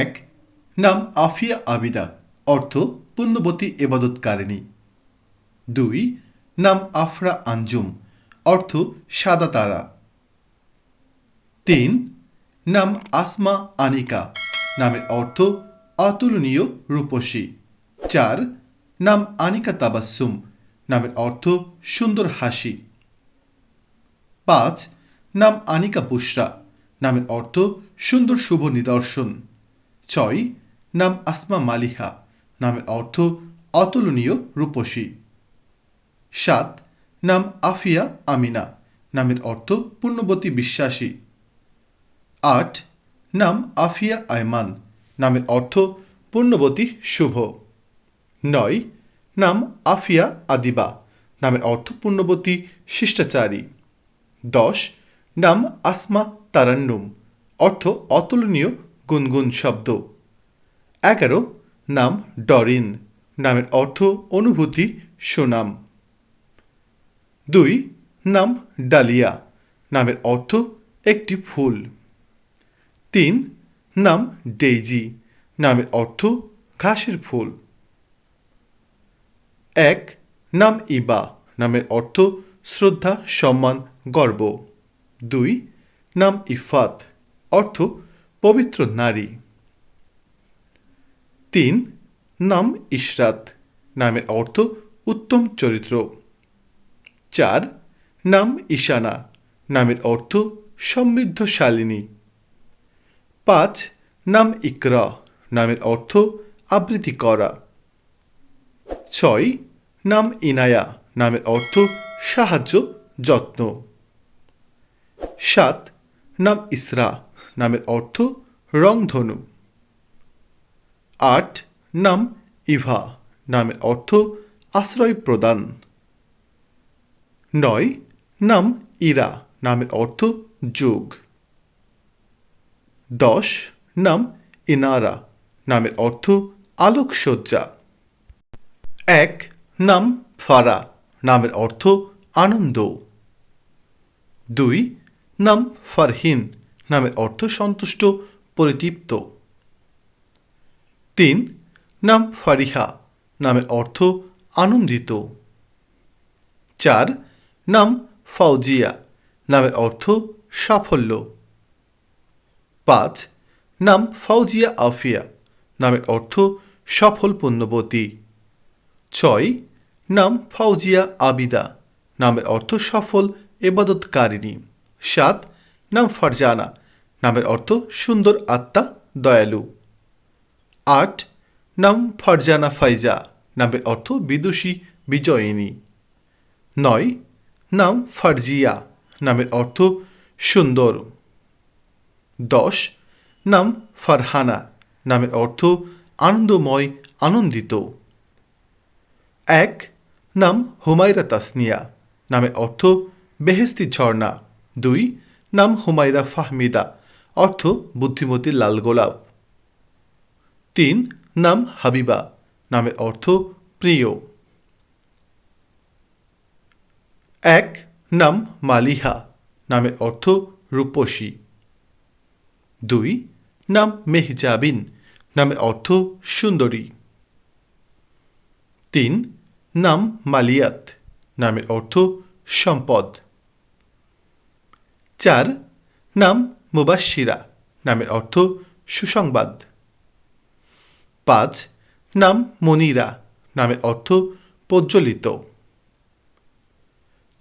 এক, নাম আফিয়া আবিদা, অর্থ পুণ্যবতী এবাদতকারিণী দুই, নাম আফরা আঞ্জুম, অর্থ সাদা তারা। তিন, নাম আসমা আনিকা, নামের অর্থ অতুলনীয় রূপসী। চার, নাম আনিকা তাবাসুম নামের অর্থ সুন্দর হাসি। পাঁচ, নাম আনিকা বুশরা, নামের অর্থ সুন্দর শুভ নিদর্শন। ছয়, নাম আসমা মালিহা, নামের অর্থ অতুলনীয় রূপসী। সাত, নাম আফিয়া আমিনা, নামের অর্থ পূর্ণবতী বিশ্বাসী। আট, নাম আফিয়া আয়মান, নামের অর্থ পূর্ণবতী শুভ। নয়, নাম আফিয়া আদিবা, নামের অর্থ পূর্ণবতী শিষ্টাচারী। দশ, নাম আসমা তারান্নুম, অর্থ অতুলনীয় গুনগুন শব্দ। এগারো, নাম ডরিন। নামের অর্থ অনুভূতি, সুনাম। দুই, নাম ডালিয়া। নামের অর্থ একটি ফুল। তিন, নাম ডেইজি। নামের অর্থ ঘাসের ফুল। এক, নাম ইবা। নামের অর্থ শ্রদ্ধা, সম্মান, গর্ব। দুই, নাম ইফাত। অর্থ পবিত্র নারী। তিন নাম ইশরাত, নামের অর্থ উত্তম চরিত্র। চার নাম ঈশানা, নামের অর্থ সমৃদ্ধশালিনী। পাঁচ নাম ইকরা, নামের অর্থ আবৃত্তি করা। ছয় নাম ইনায়া, নামের অর্থ সাহায্য, যত্ন। সাত নাম ইসরা, নামের অর্থ রংধনু। আট, নাম ইভা, নামের অর্থ আশ্রয় প্রদান। নয়, নাম ইরা, নামের অর্থ যোগ। দশ, নাম ইনারা, নামের অর্থ আলোকসজ্জা। এক, নাম ফারা, নামের অর্থ আনন্দ। দুই, নাম ফারহিন, নামের অর্থ সন্তুষ্ট, পরিতৃপ্ত। তিন, নাম ফারিহা, নামের অর্থ আনন্দিত। চার, নাম ফাউজিয়া নামের অর্থ সাফল্য। পাঁচ, নাম ফাউজিয়া আফিয়া, নামের অর্থ সফল পুণ্যবতী ছয়, নাম ফাউজিয়া আবিদা, নামের অর্থ সফল এবাদতকারিণী সাত, নাম ফারজানা, নামের অর্থ সুন্দর আত্মা দয়ালু। আট, নাম ফারজানা ফাইজা, নামের অর্থ বিদুষী, বিজয়িনী। নয়, নাম ফারজিয়া, নামের অর্থ সুন্দর। দশ, নাম ফারহানা, নামের অর্থ আনন্দময়, আনন্দিত। এক, নাম হুমায়রা তাসনিয়া, নামের অর্থ বেহেস্তি ঝর্ণা। দুই, নাম হুমায়রা ফাহমিদা, অর্থ বুদ্ধিমতী লাল গোলাপ তিন নাম হাবিবা, নামের অর্থ প্রিয়। এক নাম মালিহা, নামের অর্থ রূপসী। দুই নাম মেহজাবিন, নামের অর্থ সুন্দরী। তিন নাম মালিয়াত, নামের অর্থ সম্পদ। চার নাম মুবাশিরা নামের অর্থ সুসংবাদ। পাঁচ, নাম মনিরা, নামের অর্থ প্রজ্বলিত।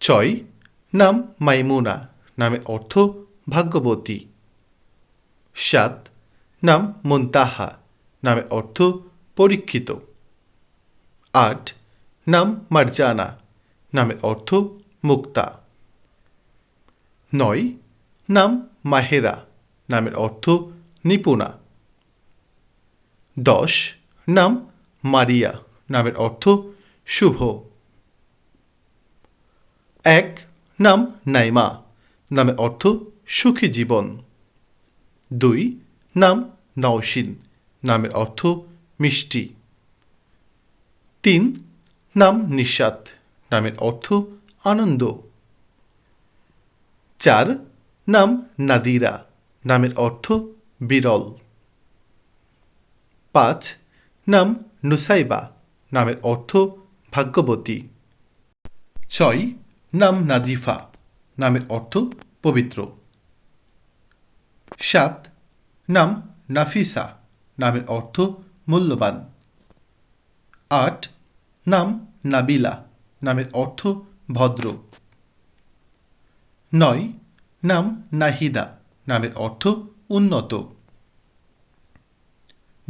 ছয়, নাম মাইমুনা, নামের অর্থ ভাগ্যবতী। সাত, নাম মুনতাহা, নামের অর্থ পরীক্ষিত। আট, নাম মার্জানা, নামের অর্থ মুক্তা। নয়, নাম মাহেরা, নামের অর্থ নিপুণা। দশ, নাম মারিয়া, নামের অর্থ শুভ। এক, নাম নাইমা, নামের অর্থ সুখী জীবন। দুই, নাম নওশিন, নামের অর্থ মিষ্টি। তিন, নাম নিশাত, নামের অর্থ আনন্দ। চার, নাম নাদিরা, নামের অর্থ বিরল। পাঁচ নাম নুসাইবা, নামের অর্থ ভাগ্যবতী। ছয় নাম নাজিফা, নামের অর্থ পবিত্র। সাত নাম নাফিসা, নামের অর্থ মূল্যবান। আট নাম নাবিলা, নামের অর্থ ভদ্র। নয় নাম নাহিদা, নামের অর্থ উন্নত।